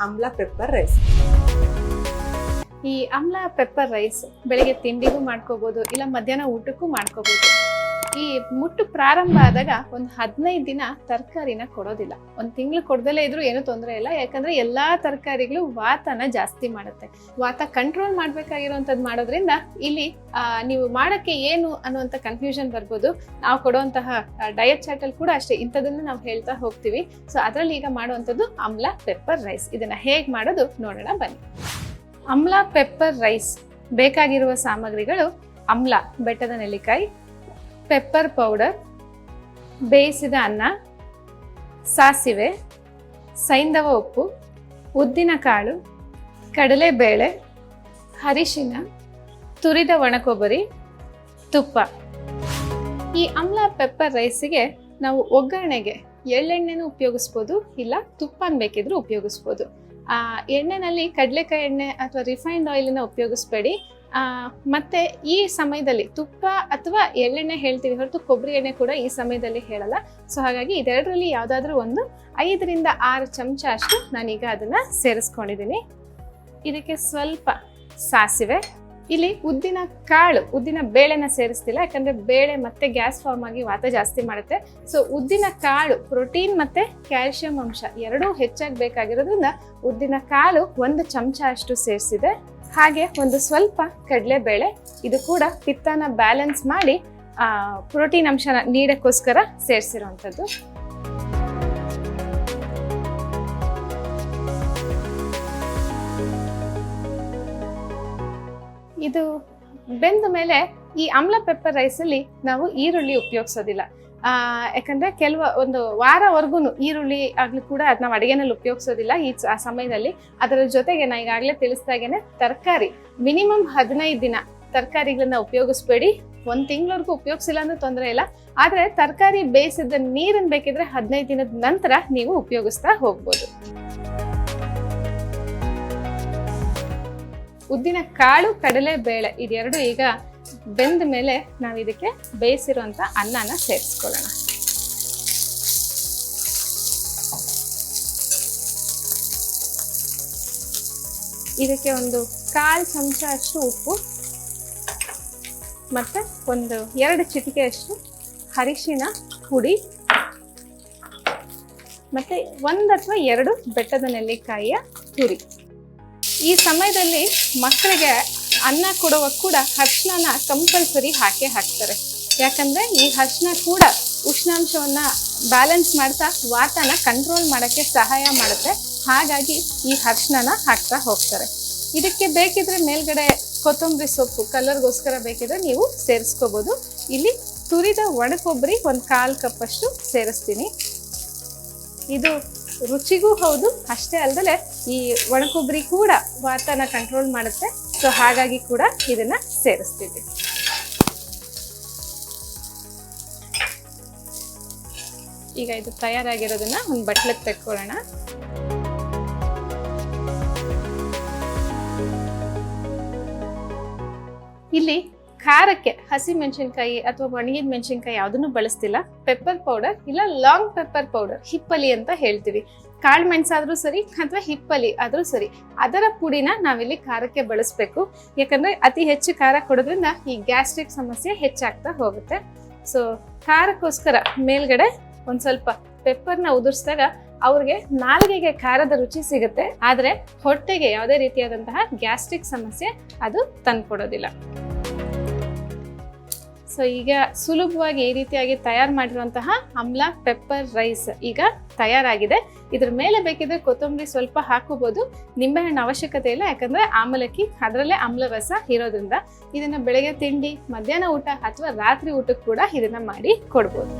ಅಮ್ಲ pepper rice ಈ ಅಮ್ಲ pepper rice ಬೆಳಿಗ್ಗೆ ತಿಂಡಿಗೂ ಮಾಡ್ಕೋಬಹುದು ಇಲ್ಲ ಮಧ್ಯಾಹ್ನ ಊಟಕ್ಕೂ ಮಾಡ್ಕೋಬಹುದು ಈ ಮುಟ್ಟು ಪ್ರಾರಂಭ ಆದಾಗ ಒಂದು ಹದಿನೈದು ದಿನ ತರಕಾರಿನ ಕೊಡೋದಿಲ್ಲ. ಒಂದು ತಿಂಗಳು ಕೊಡ್ದಲೇ ಇದ್ರೂ ಏನೂ ತೊಂದರೆ ಇಲ್ಲ. ಯಾಕಂದ್ರೆ ಎಲ್ಲಾ ತರಕಾರಿಗಳು ವಾತನ ಜಾಸ್ತಿ ಮಾಡುತ್ತೆ. ವಾತ ಕಂಟ್ರೋಲ್ ಮಾಡ್ಬೇಕಾಗಿರುವಂತದ್ ಮಾಡೋದ್ರಿಂದ ಇಲ್ಲಿ ನೀವು ಮಾಡಕ್ಕೆ ಏನು ಅನ್ನುವಂಥ ಕನ್ಫ್ಯೂಷನ್ ಬರ್ಬೋದು. ನಾವು ಕೊಡುವಂತಹ ಡಯಟ್ ಚಾರ್ಟಲ್ಲಿ ಕೂಡ ಅಷ್ಟೇ ಇಂಥದನ್ನ ನಾವು ಹೇಳ್ತಾ ಹೋಗ್ತೀವಿ. ಸೊ ಅದರಲ್ಲಿ ಈಗ ಮಾಡುವಂಥದ್ದು ಅಮ್ಲ ಪೆಪ್ಪರ್ ರೈಸ್ ಇದನ್ನ ಹೇಗೆ ಮಾಡೋದು ನೋಡೋಣ ಬನ್ನಿ. ಅಮ್ಲ ಪೆಪ್ಪರ್ ರೈಸ್ ಬೇಕಾಗಿರುವ ಸಾಮಗ್ರಿಗಳು ಅಮ್ಲ, ಬೆಟ್ಟದ ನೆಲ್ಲಿಕಾಯಿ ಪೆಪ್ಪರ್ ಪೌಡರ್ ಬೇಯಿಸಿದ ಅನ್ನ, ಸಾಸಿವೆ, ಸೈಂಧವ ಉಪ್ಪು, ಉದ್ದಿನ ಕಾಳು, ಕಡಲೆಬೇಳೆ, ಅರಿಶಿನ, ತುರಿದ ಒಣಕೊಬ್ಬರಿ, ತುಪ್ಪ. ಈ ಅಮ್ಲ ಪೆಪ್ಪರ್ ರೈಸಿಗೆ ನಾವು ಒಗ್ಗರಣೆಗೆ ಎಳ್ಳೆಣ್ಣೆನೂ ಉಪಯೋಗಿಸ್ಬೋದು, ಇಲ್ಲ ತುಪ್ಪನ ಬೇಕಿದ್ರೂ ಉಪಯೋಗಿಸ್ಬೋದು. ಎಣ್ಣೆನಲ್ಲಿ ಕಡಲೆಕಾಯಿ ಎಣ್ಣೆ ಅಥವಾ ರಿಫೈನ್ಡ್ ಆಯಿಲನ್ನ ಉಪಯೋಗಿಸ್ಬೇಡಿ. ಮತ್ತೆ ಈ ಸಮಯದಲ್ಲಿ ತುಪ್ಪ ಅಥವಾ ಎಳ್ಳೆಣ್ಣೆ ಹೇಳ್ತೀವಿ ಹೊರತು ಕೊಬ್ಬರಿ ಎಣ್ಣೆ ಕೂಡ ಈ ಸಮಯದಲ್ಲಿ ಹೇಳಲ್ಲ. ಸೊ ಹಾಗಾಗಿ ಇದೆರಡರಲ್ಲಿ ಯಾವುದಾದ್ರೂ ಒಂದು ಐದರಿಂದ ಆರು ಚಮಚ ಅಷ್ಟು ನಾನೀಗ ಅದನ್ನು ಸೇರಿಸ್ಕೊಂಡಿದ್ದೀನಿ. ಇದಕ್ಕೆ ಸ್ವಲ್ಪ ಸಾಸಿವೆ ಇಲ್ಲಿ ಉದ್ದಿನ ಕಾಳು, ಉದ್ದಿನ ಬೇಳೆನ ಸೇರಿಸ್ತಿಲ್ಲ, ಯಾಕಂದ್ರೆ ಬೇಳೆ ಮತ್ತೆ ಗ್ಯಾಸ್ ಫಾರ್ಮ್ ಆಗಿ ವಾತ ಜಾಸ್ತಿ ಮಾಡುತ್ತೆ. ಸೊ ಉದ್ದಿನ ಕಾಳು ಪ್ರೋಟೀನ್ ಮತ್ತೆ ಕ್ಯಾಲ್ಸಿಯಂ ಅಂಶ ಎರಡೂ ಹೆಚ್ಚಾಗಿ ಬೇಕಾಗಿರೋದ್ರಿಂದ ಉದ್ದಿನ ಕಾಳು ಒಂದು ಚಮಚ ಅಷ್ಟು ಸೇರಿಸಿದೆ. ಹಾಗೆ ಒಂದು ಸ್ವಲ್ಪ ಕಡಲೆಬೇಳೆ, ಇದು ಕೂಡ ಪಿತ್ತನ ಬ್ಯಾಲೆನ್ಸ್ ಮಾಡಿ ಪ್ರೋಟೀನ್ ಅಂಶನ ನೀಡೋಕ್ಕೋಸ್ಕರ ಸೇರಿಸಿರುವಂಥದ್ದು. ಇದು ಬೆಂದ ಮೇಲೆ ಈ ಆಮ್ಲ ಪೆಪ್ಪರ್ ರೈಸಲ್ಲಿ ನಾವು ಈರುಳ್ಳಿ ಉಪಯೋಗಿಸೋದಿಲ್ಲ. ಯಾಕಂದ್ರೆ ಕೆಲವು ಒಂದು ವಾರವರೆಗೂ ಈರುಳ್ಳಿ ಆಗಲೂ ಕೂಡ ಅದು ನಾವು ಅಡುಗೆನಲ್ಲಿ ಉಪಯೋಗಿಸೋದಿಲ್ಲ ಈ ಆ ಸಮಯದಲ್ಲಿ. ಅದರ ಜೊತೆಗೆ ನಾ ಈಗಾಗಲೇ ತಿಳಿಸ್ದಾಗೇನೆ ತರಕಾರಿ. ಮಿನಿಮಮ್ ಹದಿನೈದು ದಿನ ತರಕಾರಿಗಳನ್ನ ಉಪಯೋಗಿಸ್ಬೇಡಿ. ಒಂದು ತಿಂಗಳವರೆಗೂ ಉಪಯೋಗಿಸಿಲ್ಲ ಅಂದ್ರೆ ತೊಂದರೆ ಇಲ್ಲ. ಆದರೆ ತರಕಾರಿ ಬೇಯಿಸಿದ ನೀರನ್ನು ಬೇಕಿದ್ರೆ ಹದಿನೈದು ದಿನದ ನಂತರ ನೀವು ಉಪಯೋಗಿಸ್ತಾ ಹೋಗ್ಬೋದು. ಉದ್ದಿನ ಕಾಳು, ಕಡಲೆ ಬೇಳೆ ಇದೆರಡು ಈಗ ಬೆಂದ ಮೇಲೆ ನಾವು ಇದಕ್ಕೆ ಬೇಯಿಸಿರುವಂತ ಅನ್ನನ ಸೇರಿಸ್ಕೊಳ್ಳೋಣ. ಇದಕ್ಕೆ ಒಂದು ಕಾಲು ಚಮಚ ಅಷ್ಟು ಉಪ್ಪು ಮತ್ತೆ ಒಂದು ಎರಡು ಚಿಟಿಕೆ ಅಷ್ಟು ಅರಿಶಿನ ಪುಡಿ ಮತ್ತೆ ಒಂದು ಅಥವಾ ಎರಡು ಬೆಟ್ಟದ ನೆಲ್ಲಿಕಾಯಿಯ ತುರಿ. ಈ ಸಮಯದಲ್ಲಿ ಮಕ್ಕಳಿಗೆ ಅನ್ನ ಕೊಡುವ ಕೂಡ ಅರ್ಶಿನ ಕಂಪಲ್ಸರಿ ಹಾಕೇ ಹಾಕ್ತಾರೆ. ಯಾಕಂದ್ರೆ ಈ ಅರ್ಶಿನ ಕೂಡ ಉಷ್ಣಾಂಶವನ್ನ ಬ್ಯಾಲೆನ್ಸ್ ಮಾಡ್ತಾ ವಾತನ ಕಂಟ್ರೋಲ್ ಮಾಡಕ್ಕೆ ಸಹಾಯ ಮಾಡುತ್ತೆ. ಹಾಗಾಗಿ ಈ ಅರ್ಶಿನ ಹಾಕ್ತಾ ಹೋಗ್ತಾರೆ. ಇದಕ್ಕೆ ಬೇಕಿದ್ರೆ ಮೇಲ್ಗಡೆ ಕೊತ್ತಂಬರಿ ಸೊಪ್ಪು, ಕಲರ್ಗೋಸ್ಕರ ಬೇಕಿದ್ರೆ ನೀವು ಸೇರಿಸ್ಕೋಬಹುದು ಇಲ್ಲಿ ತುರಿದ ಒಣ ಕೊಬ್ಬರಿ ಒಂದು ಕಾಲು ಕಪ್ ಅಷ್ಟು ಸೇರಿಸ್ತೀನಿ. ಇದು ರುಚಿಗೂ ಹೌದು, ಅಷ್ಟೇ ಅಲ್ಲದೆ ಈ ಒಣಕೊಬ್ಬರಿ ಕೂಡ ವಾತನ ಕಂಟ್ರೋಲ್ ಮಾಡುತ್ತೆ. ಸೊ ಹಾಗಾಗಿ ಕೂಡ ಇದನ್ನ ಸೇರಿಸ್ತೀವಿ. ಈಗ ಇದು ತಯಾರಾಗಿರೋದನ್ನ ಒಂದು ಬಟ್ಲಕ್ಕೆ ತೆಕ್ಕೊಳ್ಳೋಣ. ಇಲ್ಲಿ ಖಾರಕ್ಕೆ ಹಸಿ ಮೆಣಸಿನ್ಕಾಯಿ ಅಥವಾ ಒಣಗಿದ ಮೆಣಸಿನ್ಕಾಯಿ ಯಾವುದನ್ನು ಬಳಸ್ತಿಲ್ಲ. ಪೆಪ್ಪರ್ ಪೌಡರ್ ಇಲ್ಲ ಲಾಂಗ್ ಪೆಪ್ಪರ್ ಪೌಡರ್ ಹಿಪ್ಪಲಿ ಅಂತ ಹೇಳ್ತೀವಿ. ಕಾಳು ಮೆಣಸಾದ್ರೂ ಸರಿ ಅಥವಾ ಹಿಪ್ಪಲಿ ಆದ್ರೂ ಸರಿ. ಅದರ ಪುಡಿನ ನಾವಿಲ್ಲಿ ಖಾರಕ್ಕೆ ಬಳಸಬೇಕು. ಯಾಕಂದ್ರೆ ಅತಿ ಹೆಚ್ಚು ಖಾರ ಕೊಡೋದ್ರಿಂದ ಈ ಗ್ಯಾಸ್ಟ್ರಿಕ್ ಸಮಸ್ಯೆ ಹೆಚ್ಚಾಗ್ತಾ ಹೋಗುತ್ತೆ. ಸೊ ಖಾರಕ್ಕೋಸ್ಕರ ಮೇಲ್ಗಡೆ ಒಂದು ಸ್ವಲ್ಪ ಪೆಪ್ಪರ್ನ ಉದುರಿಸಿದಾಗ ಅವ್ರಿಗೆ ನಾಲ್ಗೆಗೆ ಖಾರದ ರುಚಿ ಸಿಗುತ್ತೆ. ಆದ್ರೆ ಹೊಟ್ಟೆಗೆ ಯಾವುದೇ ರೀತಿಯಾದಂತಹ ಗ್ಯಾಸ್ಟ್ರಿಕ್ ಸಮಸ್ಯೆ ಅದು ತಂದ್ಕೊಡೋದಿಲ್ಲ. ಸೊ ಈಗ ಸುಲಭವಾಗಿ ಈ ರೀತಿಯಾಗಿ ತಯಾರು ಮಾಡಿರುವಂತಹ ಅಮ್ಲ ಪೆಪ್ಪರ್ ರೈಸ್ ಈಗ ತಯಾರಾಗಿದೆ. ಇದ್ರ ಮೇಲೆ ಬೇಕಿದ್ರೆ ಕೊತ್ತಂಬರಿ ಸ್ವಲ್ಪ ಹಾಕೋಬಹುದು ನಿಂಬೆಹಣ್ಣು ಅವಶ್ಯಕತೆ ಇಲ್ಲ, ಯಾಕಂದ್ರೆ ಆಮಲಕ್ಕಿ ಅದರಲ್ಲೇ ಆಮ್ಲ ರಸ ಇರೋದ್ರಿಂದ ಇದನ್ನ ಬೆಳಗ್ಗೆ ತಿಂಡಿ, ಮಧ್ಯಾಹ್ನ ಊಟ ಅಥವಾ ರಾತ್ರಿ ಊಟಕ್ಕೆ ಕೂಡ ಇದನ್ನ ಮಾಡಿ ಕೊಡ್ಬೋದು.